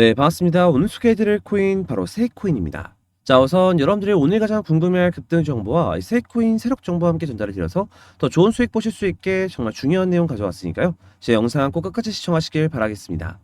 네, 반갑습니다. 오늘 소개해드릴 코인 바로 세이코인입니다. 자, 우선 여러분들이 오늘 가장 궁금해할 급등 정보와 이 세이코인 세력 정보와 함께 전달해 드려서 더 좋은 수익 보실 수 있게 정말 중요한 내용 가져왔으니까요. 제 영상 꼭 끝까지 시청하시길 바라겠습니다.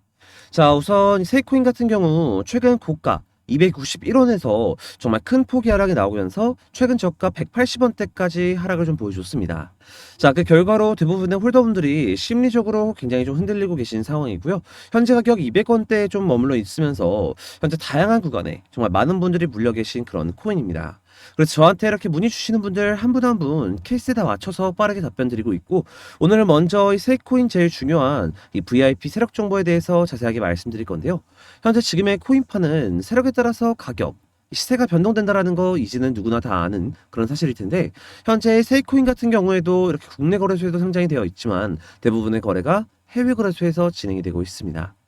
자, 우선 이 세이코인 같은 경우 최근 고가 291원에서 정말 큰 폭이 하락이 나오면서 최근 저가 180원대까지 하락을 좀 보여줬습니다. 자, 그 결과로 대부분의 홀더분들이 심리적으로 굉장히 좀 흔들리고 계신 상황이고요. 현재 가격 200원대에 좀 머물러 있으면서 현재 다양한 구간에 정말 많은 분들이 물려 계신 그런 코인입니다. 그래서 저한테 이렇게 문의 주시는 분들 한 분 한 분 케이스에 다 맞춰서 빠르게 답변 드리고 있고 오늘은 먼저 이 세이코인 제일 중요한 이 VIP 세력 정보에 대해서 자세하게 말씀드릴 건데요. 현재 지금의 코인파는 세력에 따라서 가격 시세가 변동된다라는 거 이제는 누구나 다 아는 그런 사실일 텐데 현재 세이코인 같은 경우에도 이렇게 국내 거래소에도 상장이 되어 있지만 대부분의 거래가 해외 거래소에서 진행이 되고 있습니다.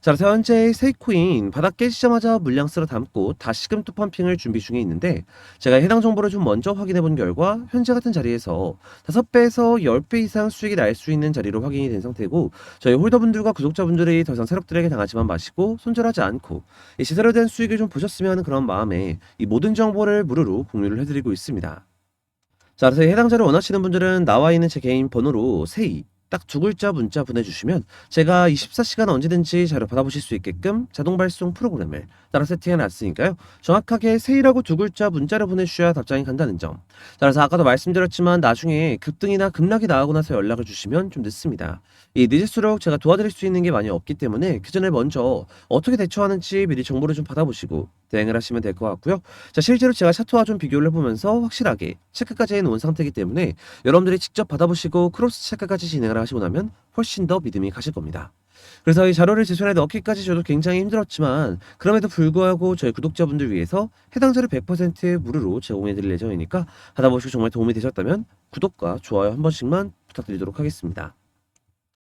자, 그래서 현재 세이코인 바닥 깨지자마자 물량 쓸어 담고 다시금 또 펌핑을 준비 중에 있는데 제가 해당 정보를 좀 먼저 확인해 본 결과 현재 같은 자리에서 5배에서 10배 이상 수익이 날 수 있는 자리로 확인이 된 상태고 저희 홀더분들과 구독자분들이 더 이상 세력들에게 당하지만 마시고 손절하지 않고 이 시세로 된 수익을 좀 보셨으면 하는 그런 마음에 이 모든 정보를 무료로 공유를 해드리고 있습니다. 자, 그래서 해당 자를 원하시는 분들은 나와 있는 제 개인 번호로 세이 딱 두 글자 문자 보내주시면 제가 24시간 언제든지 자료 받아보실 수 있게끔 자동 발송 프로그램을 따라 세팅해 놨으니까요. 정확하게 세이라고 두 글자 문자를 보내주셔야 답장이 간다는 점. 자, 그래서 아까도 말씀드렸지만 나중에 급등이나 급락이 나오고 나서 연락을 주시면 좀 늦습니다. 이 늦을수록 제가 도와드릴 수 있는 게 많이 없기 때문에 그 전에 먼저 어떻게 대처하는지 미리 정보를 좀 받아보시고 대응을 하시면 될 것 같고요. 자, 실제로 제가 차트와 좀 비교를 해보면서 확실하게 체크까지 해놓은 상태이기 때문에 여러분들이 직접 받아보시고 크로스 체크까지 진행을 하시고 나면 훨씬 더 믿음이 가실 겁니다. 그래서 이 자료를 제 손에 넣기까지 저도 굉장히 힘들었지만 그럼에도 불구하고 저희 구독자분들 위해서 해당 자료 100% 무료로 제공해 드릴 예정이니까 하다 보시고 정말 도움이 되셨다면 구독과 좋아요 한 번씩만 부탁드리도록 하겠습니다.